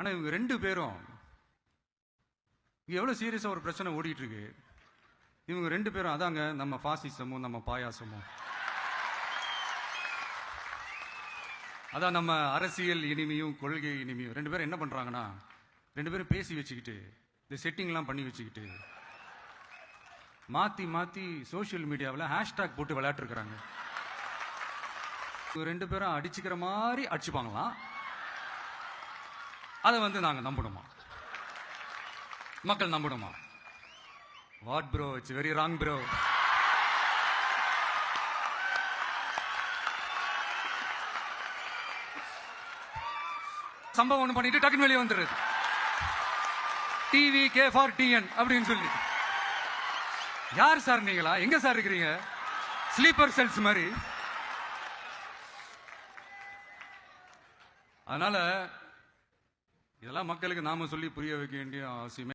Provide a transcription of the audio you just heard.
ஆனா இவங்க ரெண்டு பேரும் எவ்வளோ எவ்வளவு சீரியஸா ஒரு பிரச்சனை ஓடிட்டு இருக்கு இவங்க ரெண்டு பேரும் அதாங்க நம்ம பாசிசமும் நம்ம பாயாசமும். அதான் நம்ம அரசியல் இனிமையும் கொள்கை இனிமையும். ரெண்டு பேரும் என்ன பண்றாங்கன்னா ரெண்டு பேரும் பேசி வச்சுக்கிட்டு இந்த செட்டிங்லாம் பண்ணி வச்சுக்கிட்டு மாத்தி மாத்தி சோஷியல் மீடியாவில் ஹேஷ்டாக் போட்டு விளையாட்டுருக்குறாங்க. இவங்க ரெண்டு பேரும் அடிச்சுக்கிற மாதிரி அடிச்சுப்பாங்களாம். அதை வந்து நாங்கள் நம்பணுமா மக்கள் நம்பணுமா what bro it's very wrong bro சம்பவம் ஒன்று பண்ணிட்டு டக்குன்னு வெளியே வந்துடுறது. டிவி கே ஃபார் டிஎன் அப்படின்னு சொல்லி. யார் சார் நீங்களா? எங்க சார் இருக்கிறீங்க? ஸ்லீப்பர் செல்ஸ் மாதிரி. அதனால இதெல்லாம் மக்களுக்கு நாம சொல்லி புரிய வைக்க வேண்டிய அவசியமே